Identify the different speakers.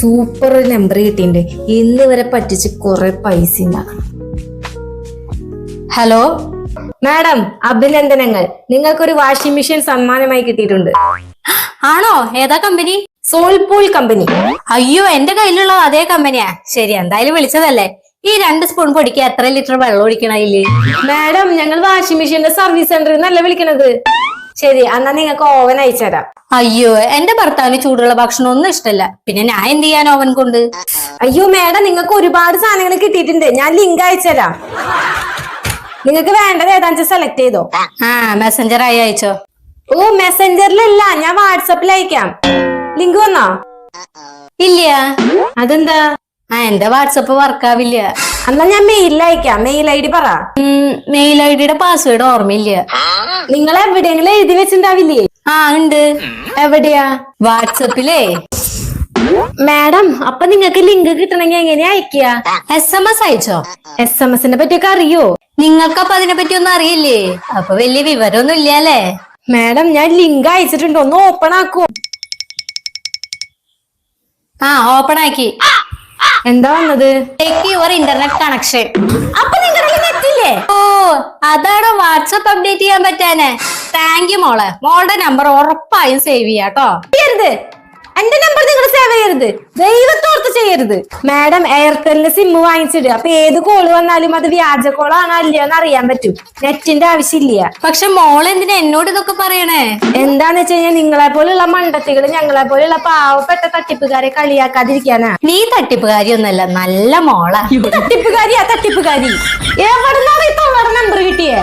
Speaker 1: Super ഒരു number കിട്ടിയിട്ടുണ്ട്. ഇന്ന് വരെ പറ്റിച്ച് കുറെ പൈസ ഉണ്ടാക്കണം. ഹലോ മാഡം അഭിനന്ദനങ്ങൾ. നിങ്ങൾക്കൊരു വാഷിംഗ് മെഷീൻ സമ്മാനമായി കിട്ടിയിട്ടുണ്ട്.
Speaker 2: ആണോ? ഏതാ കമ്പനി
Speaker 1: സോൾപൂൾ കമ്പനി
Speaker 2: അയ്യോ എന്റെ കയ്യിലുള്ള അതേ കമ്പനിയാ ശരി എന്തായാലും വിളിച്ചതല്ലേ? ഈ രണ്ട് സ്പൂൺ പൊടിക്ക് എത്ര ലിറ്റർ വെള്ളം ഒഴിക്കണയിൽ
Speaker 1: മാഡം ഞങ്ങൾ വാഷിംഗ് മെഷീന്റെ സർവീസ് സെന്ററിൽ നിന്നല്ല വിളിക്കണത്? ശരി എന്നാ നിങ്ങൾക്ക് ഓവൻ അയച്ചുതരാം.
Speaker 2: അയ്യോ എന്റെ ഭർത്താവിന് ചൂടുള്ള ഭക്ഷണം ഒന്നും ഇഷ്ടല്ല. പിന്നെ ഞാൻ എന്ത് ചെയ്യാൻ ഓവൻ കൊണ്ട്?
Speaker 1: അയ്യോ മേഡം നിങ്ങൾക്ക് ഒരുപാട് സാധനങ്ങൾ കിട്ടിയിട്ടുണ്ട്. ഞാൻ ലിങ്ക് അയച്ചുതരാം നിങ്ങൾക്ക് വേണ്ടത് ഏതാണെന്ന് സെലക്ട് ചെയ്തോ?
Speaker 2: ആ മെസ്സഞ്ചർ ആയി അയച്ചോ.
Speaker 1: ഓ മെസ്സഞ്ചറിലല്ല ഞാൻ വാട്സപ്പിൽ അയക്കാം. ലിങ്ക് വന്നോ?
Speaker 2: ഇല്ല.
Speaker 1: അതെന്താ?
Speaker 2: ആ എന്റെ വാട്സപ്പ് വർക്കാവില്ല.
Speaker 1: എന്നാ ഞാൻ മെയിലിൽ അയക്കാം. മെയിൽ ഐ ഡി പറ.
Speaker 2: മെയിൽ ഐ ഡിയുടെ പാസ്വേഡ് ഓർമ്മയില്ല.
Speaker 1: നിങ്ങൾ എവിടെയെങ്കിലും എഴുതി വെച്ചിട്ടുണ്ടാവില്ലേ
Speaker 2: ആ ഉണ്ട്.
Speaker 1: എവിടെയാ?
Speaker 2: വാട്സപ്പിലേ?
Speaker 1: മാഡം അപ്പൊ നിങ്ങൾക്ക് ലിങ്ക് കിട്ടണമെങ്കിൽ എങ്ങനെയാ അയക്കുക
Speaker 2: എസ് എം എസ് അയച്ചോ?
Speaker 1: എസ് എം എസിനെ പറ്റിയൊക്കെ അറിയോ?
Speaker 2: നിങ്ങൾക്കപ്പൊ അതിനെ പറ്റി ഒന്നും അറിയില്ലേ? അപ്പൊ വലിയ വിവരമൊന്നും ഇല്ലല്ലേ?
Speaker 1: മാഡം ഞാൻ ലിങ്ക് അയച്ചിട്ടുണ്ട്. ഒന്ന് ഓപ്പൺ ആക്കൂ.
Speaker 2: ആ ഓപ്പൺ ആക്കി.
Speaker 1: എന്താ വന്നത്?
Speaker 2: ടേക്ക് യുവർ ഇന്റർനെറ്റ് കണക്ഷൻ
Speaker 1: അപ്പൊ നിങ്ങളുടെ
Speaker 2: ഓ അതാണോ വാട്സപ്പ് അപ്ഡേറ്റ് ചെയ്യാൻ പറ്റാനെ. താങ്ക് യു മോളെ. മോളുടെ നമ്പർ ഉറപ്പായും സേവ് ചെയ്യാട്ടോ
Speaker 1: എന്റെ നമ്പർ ചെയ്യരുത്. ദൈവത്തോർത്ത് ചെയ്യരുത്. മാഡം എയർടെലിന് സിം വാങ്ങിച്ചിടുക അപ്പൊ ഏത് കോൾ വന്നാലും അത് വ്യാജ കോളാണോ അല്ലയോ എന്ന് അറിയാൻ പറ്റും. നെറ്റിന്റെ ആവശ്യമില്ല.
Speaker 2: പക്ഷെ മോൾ എന്തിനാ എന്നോട് ഇതൊക്കെ പറയണേ?
Speaker 1: എന്താന്ന് വെച്ച് കഴിഞ്ഞാൽ നിങ്ങളെ പോലുള്ള മണ്ടത്തികൾ ഞങ്ങളെ പോലുള്ള പാവപ്പെട്ട തട്ടിപ്പുകാരെ കളിയാക്കാതിരിക്കാനാ?
Speaker 2: നീ തട്ടിപ്പുകാരി ഒന്നല്ല നല്ല മോളാ.
Speaker 1: തട്ടിപ്പുകാരിയാ തട്ടിപ്പുകാരി എവിടുന്നാണ് ഈ തൊള്ളയുടെ നമ്പർ കിട്ടിയേ?